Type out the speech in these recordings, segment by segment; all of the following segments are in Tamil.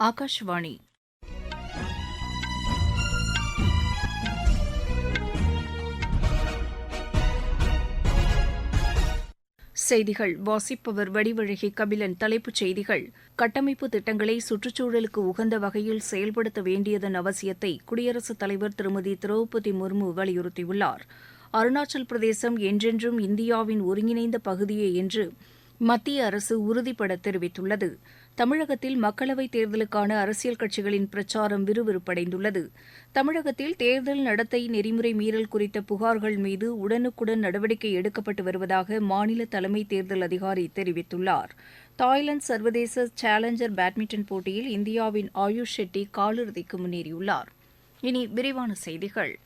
ஆகாஷ்வாணி செய்திகள். வாசிப்பவர் வடிவழகி கபிலன் தலைப்புச் செய்திகள். கட்டமைப்பு திட்டங்களை சுற்றுச்சூழலுக்கு உகந்த வகையில் செயல்படுத்த வேண்டியதன் அவசியத்தை குடியரசுத் தலைவர் திருமதி திரௌபதி முர்மு வலியுறுத்தியுள்ளார். அருணாச்சல் பிரதேசம் என்றென்றும் இந்தியாவின் ஒருங்கிணைந்த பகுதியே என்று மத்திய அரசு உறுதிபட தெரிவித்துள்ளது. தமிழகத்தில் மக்களவைத் தேர்தலுக்கான அரசியல் கட்சிகளின் பிரச்சாரம் விறுவிறுப்படைந்துள்ளது. தமிழகத்தில் தேர்தல் நடத்தை நெறிமுறை மீறல் குறித்த புகார்கள் மீது உடனுக்குடன் நடவடிக்கை எடுக்கப்பட்டு வருவதாக மாநில தலைமை தேர்தல் அதிகாரி தெரிவித்துள்ளார். தாய்லாந்து சர்வதேச சேலஞ்சர் பேட்மிண்டன் போட்டியில் இந்தியாவின் ஆயுஷ் ஷெட்டி காலிறுதிக்கு முன்னேறியுள்ளார். இனி விரிவான செய்திகள்.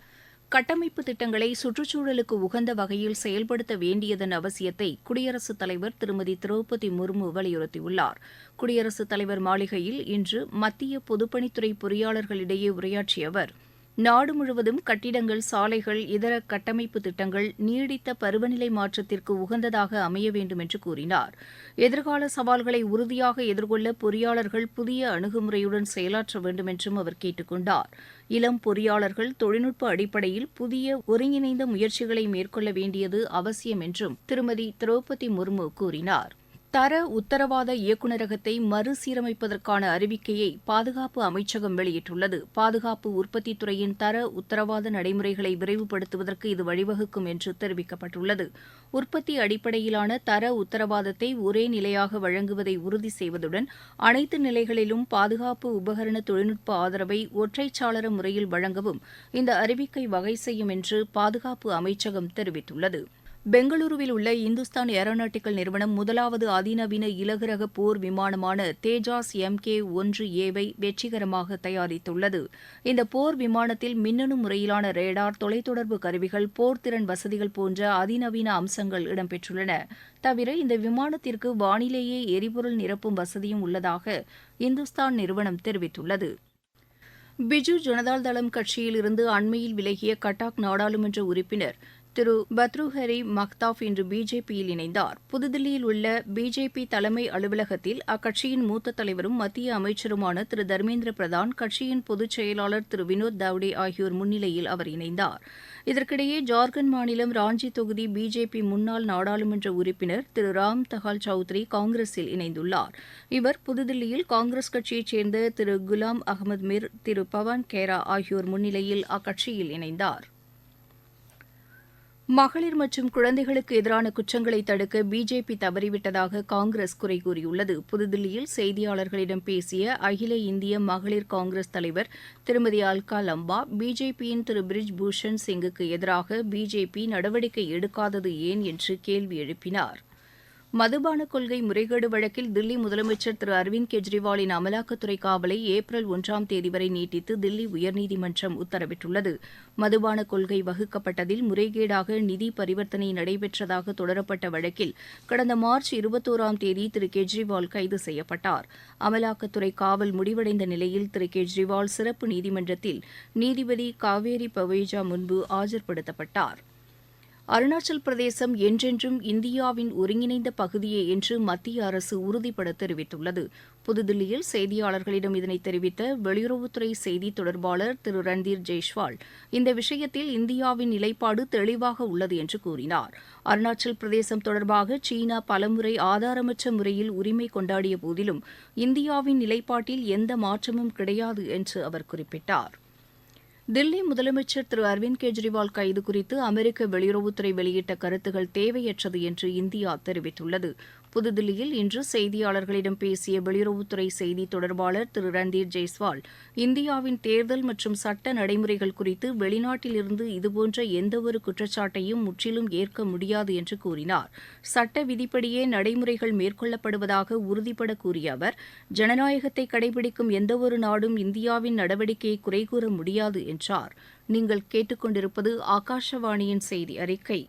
கட்டமைப்பு திட்டங்களை சுற்றுச்சூழலுக்கு உகந்த வகையில் செயல்படுத்த வேண்டியதன் அவசியத்தை குடியரசுத் தலைவர் திருமதி திரௌபதி முர்மு வலியுறுத்தியுள்ளார். குடியரசுத் தலைவர் மாளிகையில் இன்று மத்திய பொதுப்பணித்துறை பொறியாளர்களிடையே உரையாற்றிய அவர் நாடு முழுவதும் கட்டிடங்கள் சாலைகள் இதர கட்டமைப்பு திட்டங்கள் நீடித்த பருவநிலை மாற்றத்திற்கு உகந்ததாக அமைய வேண்டும் என்று கூறினார். எதிர்கால சவால்களை உறுதியாக எதிர்கொள்ள பொறியாளர்கள் புதிய அணுகுமுறையுடன் செயலாற்ற வேண்டும் என்றும் அவர் கேட்டுக் கொண்டார். இளம் பொறியாளர்கள் தொழில்நுட்ப அடிப்படையில் புதிய ஒருங்கிணைந்த முயற்சிகளை மேற்கொள்ள வேண்டியது அவசியம் என்றும் திருமதி திரௌபதி முர்மு கூறினார். தர உத்தரவாத இயக்குநரகத்தை மறுசீரமைப்பதற்கான அறிவிக்கையை பாதுகாப்பு அமைச்சகம் வெளியிட்டுள்ளது. பாதுகாப்பு உற்பத்தித் துறையின் தர உத்தரவாத நடைமுறைகளை விரைவுபடுத்துவதற்கு இது வழிவகுக்கும் என்று தெரிவிக்கப்பட்டுள்ளது. உற்பத்தி அடிப்படையிலான தர உத்தரவாதத்தை ஒரே நிலையாக வழங்குவதை உறுதி செய்வதுடன் அனைத்து நிலைகளிலும் பாதுகாப்பு உபகரண தொழில்நுட்ப ஆதரவை ஒற்றைச்சாளர முறையில் வழங்கவும் இந்த அறிவிக்கை வகை செய்யும் என்று பாதுகாப்பு அமைச்சகம் தெரிவித்துள்ளது. பெங்களூருவில் உள்ள இந்துஸ்தான் ஏரோநாட்டிக்கல் நிறுவனம் முதலாவது அதிநவீன இலகுரக போர் விமானமான தேஜாஸ் எம் கே ஒன்று ஏவை வெற்றிகரமாக தயாரித்துள்ளது. இந்த போர் விமானத்தில் மின்னணு முறையிலான ரேடார் தொலைத்தொடர்பு கருவிகள் போர்த்திறன் வசதிகள் போன்ற அதிநவீன அம்சங்கள் இடம்பெற்றுள்ளன. தவிர இந்த விமானத்திற்கு வானிலேயே எரிபொருள் நிரப்பும் வசதியும் உள்ளதாக இந்துஸ்தான் நிறுவனம் தெரிவித்துள்ளது. பிஜு ஜனதாதளம் தளம் அண்மையில் விலகிய கட்டாக் நாடாளுமன்ற உறுப்பினர் திரு பத்ருஹரி மக்தாப் இன்று பிஜேபியில் இணைந்தார். புதுதில்லியில் உள்ள பிஜேபி தலைமை அலுவலகத்தில் அக்கட்சியின் மூத்த தலைவரும் மத்திய அமைச்சருமான திரு தர்மேந்திர பிரதான் கட்சியின் பொதுச் செயலாளர் திரு வினோத் தாவ்டே ஆகியோர் முன்னிலையில் அவர் இணைந்தார். இதற்கிடையே ஜார்க்கண்ட் மாநிலம் ராஞ்சி தொகுதி பிஜேபி முன்னாள் நாடாளுமன்ற உறுப்பினர் திரு ராம் தஹால் சௌத்ரி காங்கிரஸில் இணைந்துள்ளார். இவர் புதுதில்லியில் காங்கிரஸ் கட்சியைச் சேர்ந்த திரு குலாம் அகமது மிர் திரு பவான் கேரா ஆகியோர் முன்னிலையில் அக்கட்சியில் இணைந்தார். மகளிர் மற்றும் குழந்தைகளுக்கு எதிரான குற்றங்களை தடுக்க பிஜேபி தவறிவிட்டதாக காங்கிரஸ் குறை கூறியுள்ளது. புதுதில்லியில் செய்தியாளர்களிடம் பேசிய அகில இந்திய மகளிர் காங்கிரஸ் தலைவர் திருமதி அல்கா லம்பா பிஜேபியின் திரு பிரிஜ் பூஷன் சிங்குக்கு எதிராக பிஜேபி நடவடிக்கை எடுக்காதது ஏன் என்று கேள்வி எழுப்பினார். மதுபான கொள்கை முறைகேடு வழக்கில் தில்லி முதலமைச்சர் திரு அரவிந்த் கெஜ்ரிவாலின் அமலாக்கத்துறை காவலை ஏப்ரல் ஒன்றாம் தேதி வரை நீட்டித்து தில்லி உயர்நீதிமன்றம் உத்தரவிட்டுள்ளது. மதுபான கொள்கை வகுக்கப்பட்டதில் முறைகேடாக நிதி பரிவர்த்தனை நடைபெற்றதாக தொடரப்பட்ட வழக்கில் கடந்த மார்ச் இருபத்தோராம் தேதி திரு கெஜ்ரிவால் கைது செய்யப்பட்டார். அமலாக்கத்துறை காவல் முடிவடைந்த நிலையில் திரு கெஜ்ரிவால் சிறப்பு நீதிமன்றத்தில் நீதிபதி காவேரி பவேஜா முன்பு ஆஜர்படுத்தப்பட்டார். அருணாச்சல் பிரதேசம் என்றென்றும் இந்தியாவின் ஒருங்கிணைந்த பகுதியே என்று மத்திய அரசு உறுதிபட தெரிவித்துள்ளது. புதுதில்லியில் செய்தியாளர்களிடம் இதனை தெரிவித்த வெளியுறவுத்துறை செய்தி தொடர்பாளர் திரு ரன்தீர் ஜெய்ஷ்வால் இந்த விஷயத்தில் இந்தியாவின் நிலைப்பாடு தெளிவாக உள்ளது என்று கூறினார். அருணாச்சல் பிரதேசம் தொடர்பாக சீனா பலமுறை ஆதாரமற்ற முறையில் உரிமை கொண்டாடிய போதிலும் இந்தியாவின் நிலைப்பாட்டில் எந்த மாற்றமும் கிடையாது என்று அவர் குறிப்பிட்டார். தில்லி முதலமைச்சர் திரு அரவிந்த் கெஜ்ரிவால் கைது குறித்து அமெரிக்க வெளியுறவுத்துறை வெளியிட்ட கருத்துக்கள் தேவையற்றது என்று இந்தியா தெரிவித்துள்ளது. புதுதில்லியில் இன்று செய்தியாளர்களிடம் பேசிய வெளியுறவுத்துறை செய்தி தொடர்பாளர் திரு ரன்தீர் ஜெய்ஸ்வால் இந்தியாவின் தேர்தல் மற்றும் சட்ட நடைமுறைகள் குறித்து வெளிநாட்டிலிருந்து இதுபோன்ற எந்தவொரு குற்றச்சாட்டையும் முற்றிலும் ஏற்க முடியாது என்று கூறினார். சட்ட விதிப்படியே நடைமுறைகள் மேற்கொள்ளப்படுவதாக உறுதிபட கூறிய அவர் ஜனநாயகத்தை கடைபிடிக்கும் எந்தவொரு நாடும் இந்தியாவின் நடவடிக்கையை குறை கூற முடியாது என்றார். நீங்கள் கேட்டுக்கொண்டிருப்பது ஆகாஷவாணியின் செய்தி அறிக்கை.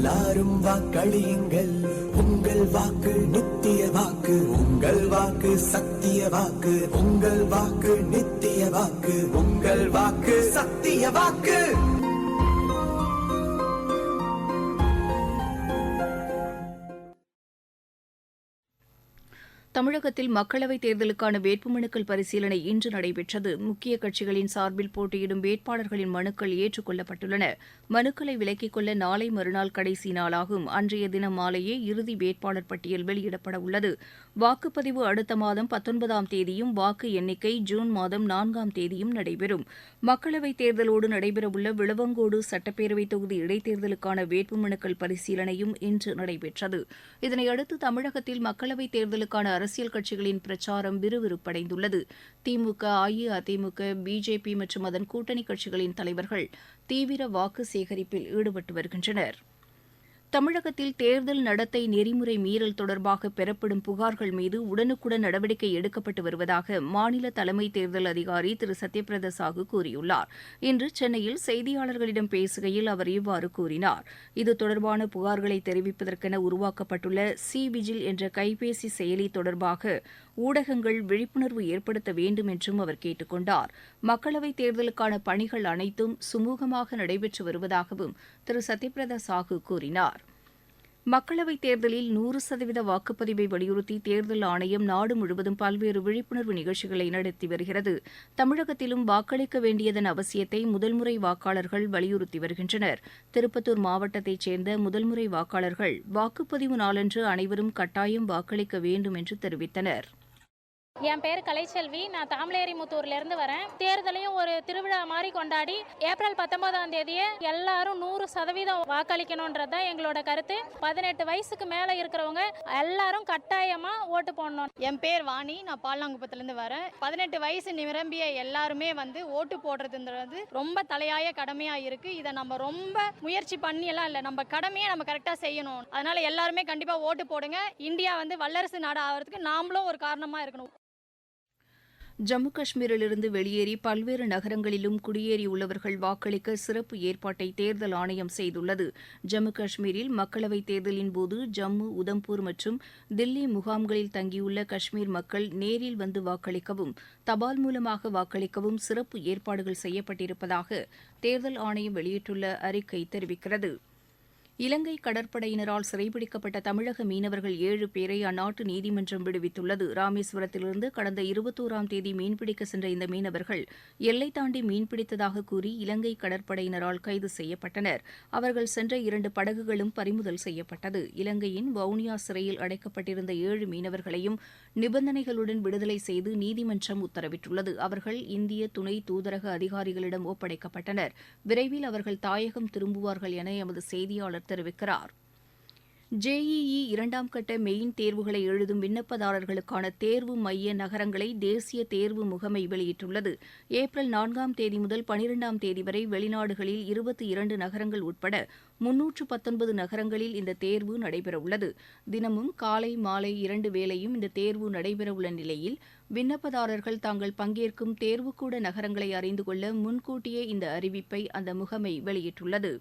எல்லாரும் வாக்களியுங்கள். உங்கள் வாக்கு நித்திய வாக்கு உங்கள் வாக்கு சத்திய வாக்கு உங்கள் வாக்கு நித்திய வாக்கு உங்கள் வாக்கு சத்திய வாக்கு. தமிழகத்தில் மக்களவைத் தேர்தலுக்கான வேட்புமனுக்கள் பரிசீலனை இன்று நடைபெற்றது. முக்கிய கட்சிகளின் சார்பில் போட்டியிடும் வேட்பாளர்களின் மனுக்கள் ஏற்றுக் கொள்ளப்பட்டுள்ளன. மனுக்களை விலக்கிக் கொள்ள நாளை மறுநாள் கடைசி நாளாகும். அன்றைய தினம் மாலையே இறுதி வேட்பாளர் பட்டியல் வெளியிடப்பட உள்ளது. வாக்குப்பதிவு அடுத்த மாதம் பத்தொன்பதாம் தேதியும் வாக்கு எண்ணிக்கை ஜூன் மாதம் நான்காம் தேதியும் நடைபெறும். மக்களவைத் தேர்தலோடு நடைபெறவுள்ள விளவங்கோடு சட்டப்பேரவைத் தொகுதி இடைத்தேர்தலுக்கான வேட்புமனுக்கள் பரிசீலனையும் இன்று நடைபெற்றது. இதனையடுத்து தமிழகத்தில் மக்களவைத் தேர்தலுக்கான அரசியல் கட்சிகளின் பிரச்சாரம் விறுவிறுப்படைந்துள்ளது. திமுக அஇஅதிமுக பிஜேபி மற்றும் அதன் கூட்டணி கட்சிகளின் தலைவர்கள் தீவிர வாக்கு சேகரிப்பில் ஈடுபட்டு வருகின்றனர். தமிழகத்தில் தேர்தல் நடத்தை நெறிமுறை மீறல் தொடர்பாக பெறப்படும் புகார்கள் மீது உடனுக்குடன் நடவடிக்கை எடுக்கப்பட்டு வருவதாக மாநில தலைமை தேர்தல் அதிகாரி திரு. சத்யபிரத சாஹூ கூறியுள்ளார். இன்று சென்னையில் செய்தியாளர்களிடம் பேசுகையில் அவர் இவ்வாறு கூறினார். இது தொடர்பான புகார்களை தெரிவிப்பதற்கென உருவாக்கப்பட்டுள்ள சி விஜில் என்ற கைபேசி செயலி தொடர்பாக ஊடகங்கள் விழிப்புணர்வு ஏற்படுத்த வேண்டும் என்றும் அவர் கேட்டுக் கொண்டார் மக்களவைத் தேர்தலுக்கான பணிகள் அனைத்தும் சுமூகமாக நடைபெற்று வருவதாகவும் திரு. சத்யபிரதா சாஹூ கூறினார். மக்களவைத் தேர்தலில் நூறு சதவீத வாக்குப்பதிவை வலியுறுத்தி தேர்தல் ஆணையம் நாடு முழுவதும் பல்வேறு விழிப்புணர்வு நிகழ்ச்சிகளை நடத்தி வருகிறது. தமிழகத்திலும் வாக்களிக்க வேண்டியதன் அவசியத்தை முதல்முறை வாக்காளர்கள் வலியுறுத்தி வருகின்றனர். திருப்பத்தூர் மாவட்டத்தைச் சேர்ந்த முதல்முறை வாக்காளர்கள் வாக்குப்பதிவு நாளன்று அனைவரும் கட்டாயம் வாக்களிக்க வேண்டும் என்று தெரிவித்தனர். என் பேர் கலைச்செல்வி. நான் தாமலேரிமுத்தூர்லேருந்து வரேன். தேர்தலையும் ஒரு திருவிழா மாதிரி கொண்டாடி ஏப்ரல் பத்தொன்பதாம் தேதியே எல்லாரும் நூறு சதவீதம் வாக்களிக்கணுன்றது தான் எங்களோட கருத்து. பதினெட்டு வயசுக்கு மேலே இருக்கிறவங்க எல்லாரும் கட்டாயமாக ஓட்டு போடணும். என் பேர் வாணி. நான் பாலாங்குப்பத்துலேருந்து வரேன். பதினெட்டு வயசு நிரம்பிய எல்லாருமே வந்து ஓட்டு போடுறதுன்றது ரொம்ப தலையாய கடமையாக இருக்குது இதை நம்ம ரொம்ப முயற்சி பண்ணி எல்லாம் இல்லை. நம்ம கடமையை நம்ம கரெக்டாக செய்யணும். அதனால எல்லாருமே கண்டிப்பாக ஓட்டு போடுங்க. இந்தியா வந்து வல்லரசு நாடு ஆகிறதுக்கு நாமளும் ஒரு காரணமாக இருக்கணும். ஜம்மு காஷ்மீரிலிருந்து வெளியேறி பல்வேறு நகரங்களிலும் குடியேறியுள்ளவர்கள் வாக்களிக்க சிறப்பு ஏற்பாட்டை தேர்தல் ஆணையம் செய்துள்ளது. ஜம்மு காஷ்மீரில் மக்களவைத் தேர்தலின் போது ஜம்மு உதம்பூர் மற்றும் தில்லி முகாம்களில் தங்கியுள்ள காஷ்மீர் மக்கள் நேரில் வந்து வாக்களிக்கவும் தபால் மூலமாக வாக்களிக்கவும் சிறப்பு ஏற்பாடுகள் செய்யப்பட்டிருப்பதாக தேர்தல் ஆணையம் வெளியிட்டுள்ள அறிக்கை தெரிவிக்கிறது. இலங்கை கடற்படையினரால் சிறைபிடிக்கப்பட்ட தமிழக மீனவர்கள் ஏழு பேரை அந்நாட்டு நீதிமன்றம் விடுவித்துள்ளது. ராமேஸ்வரத்திலிருந்து கடந்த இருபத்தோராம் தேதி மீன்பிடிக்க சென்ற இந்த மீனவர்கள் எல்லை தாண்டி மீன்பிடித்ததாக கூறி இலங்கை கடற்படையினரால் கைது செய்யப்பட்டனர். அவர்கள் சென்ற இரண்டு படகுகளும் பறிமுதல் செய்யப்பட்டது. இலங்கையின் வவுனியா சிறையில் அடைக்கப்பட்டிருந்த ஏழு மீனவர்களையும் நிபந்தனைகளுடன் விடுதலை செய்து நீதிமன்றம் உத்தரவிட்டுள்ளது. அவர்கள் இந்திய துணை தூதரக அதிகாரிகளிடம் ஒப்படைக்கப்பட்டனர். விரைவில் அவர்கள் தாயகம் திரும்புவார்கள் என எமது செய்தியாளர் தெரிவிக்கிறார். ஜேஇஇ இரண்டாம் கட்ட மெயின் தேர்வுகளை எழுதும் விண்ணப்பதாரர்களுக்கான தேர்வு மைய நகரங்களை தேசிய தேர்வு முகமை வெளியிட்டுள்ளது. ஏப்ரல் நான்காம் தேதி முதல் பனிரெண்டாம் தேதி வரை வெளிநாடுகளில் இருபத்தி இரண்டு நகரங்கள் உட்பட முன்னூற்று பத்தொன்பது நகரங்களில் இந்த தேர்வு நடைபெறவுள்ளது. தினமும் காலை மாலை இரண்டு வேளையும் இந்த தேர்வு நடைபெறவுள்ள நிலையில் விண்ணப்பதாரர்கள் தாங்கள் பங்கேற்கும் தேர்வுக்கூட நகரங்களை அறிந்து கொள்ள முன்கூட்டியே இந்த அறிவிப்பை அந்த முகமை வெளியிட்டுள்ளது.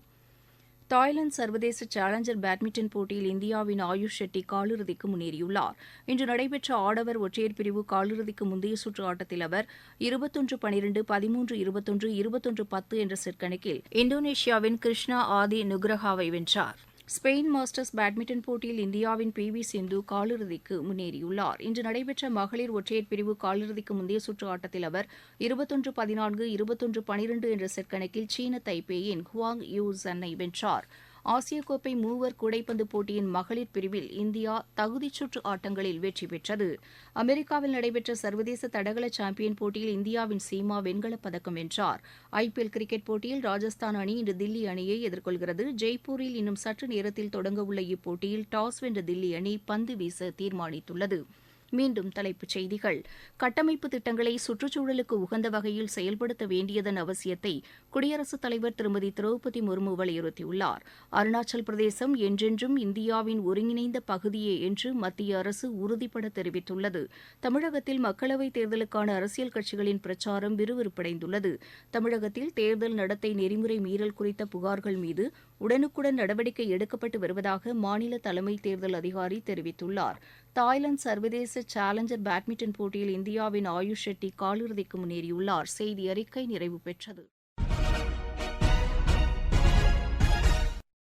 தாய்லாந்து சர்வதேச சேலஞ்சர் பேட்மிண்டன் போட்டியில் இந்தியாவின் ஆயுஷ் ஷெட்டி காலிறுதிக்கு முன்னேறியுள்ளார். இன்று நடைபெற்ற ஆடவர் ஒற்றையர் பிரிவு காலிறுதிக்கு முந்தைய சுற்று ஆட்டத்தில் அவர் இருபத்தொன்று பனிரெண்டு பதிமூன்று இருபத்தொன்று இருபத்தொன்று பத்து என்ற செட் கணக்கில் இந்தோனேஷியாவின் கிருஷ்ணா ஆதி நுக்ரஹாவை வென்றார். ஸ்பெயின் மாஸ்டர்ஸ் பேட்மிண்டன் போட்டியில் இந்தியாவின் பி வி சிந்து காலிறுதிக்கு முன்னேறியுள்ளார். இன்று நடைபெற்ற மகளிர் ஒற்றையர் பிரிவு காலிறுதிக்கு முந்தைய சுற்று ஆட்டத்தில் அவர் இருபத்தொன்று பதினான்கு இருபத்தொன்று பனிரெண்டு என்ற செட் கணக்கில் சீன தைப்பேயின் ஹுவாங் யூ சன்னை வென்றார். ஆசிய கோப்பை மூவர் கூடைப்பந்து போட்டியின் மகளிர் பிரிவில் இந்தியா தகுதிச் சுற்று ஆட்டங்களில் வெற்றி பெற்றது. அமெரிக்காவில் நடைபெற்ற சர்வதேச தடகள சாம்பியன் போட்டியில் இந்தியாவின் சீமா வெண்கலப் பதக்கம் வென்றார். ஐபிஎல் கிரிக்கெட் போட்டியில் ராஜஸ்தான் அணி இன்று தில்லி அணியை எதிர்கொள்கிறது. ஜெய்ப்பூரில் இன்னும் சற்று நேரத்தில் தொடங்கவுள்ள இப்போட்டியில் டாஸ் வென்ற தில்லி அணி பந்து வீச தீர்மானித்துள்ளது. மீண்டும் தலைப்புச் செய்திகள். கட்டமைப்பு திட்டங்களை சுற்றுச்சூழலுக்கு உகந்த வகையில் செயல்படுத்த வேண்டியதன் அவசியத்தை குடியரசுத் தலைவர் திருமதி திரௌபதி முர்மு வலியுறுத்தியுள்ளார். அருணாச்சல் பிரதேசம் என்றென்றும் இந்தியாவின் ஒருங்கிணைந்த பகுதியே என்று மத்திய அரசு உறுதிபட தெரிவித்துள்ளது. தமிழகத்தில் மக்களவைத் தேர்தலுக்கான அரசியல் கட்சிகளின் பிரச்சாரம் விறுவிறுப்படைந்துள்ளது. தமிழகத்தில் தேர்தல் நடத்தை நெறிமுறை மீறல் குறித்த புகார்கள் மீது உடனுக்குடன் நடவடிக்கை எடுக்கப்பட்டு வருவதாக மாநில தலைமை தேர்தல் அதிகாரி தெரிவித்துள்ளார். தாய்லாந்து சர்வதேச சேலஞ்சர் பேட்மிண்டன் போட்டியில் இந்தியாவின் ஆயுஷ் ஷெட்டி காலிறுதிக்கு முன்னேறியுள்ளார். செய்தி அறிக்கை நிறைவு பெற்றது.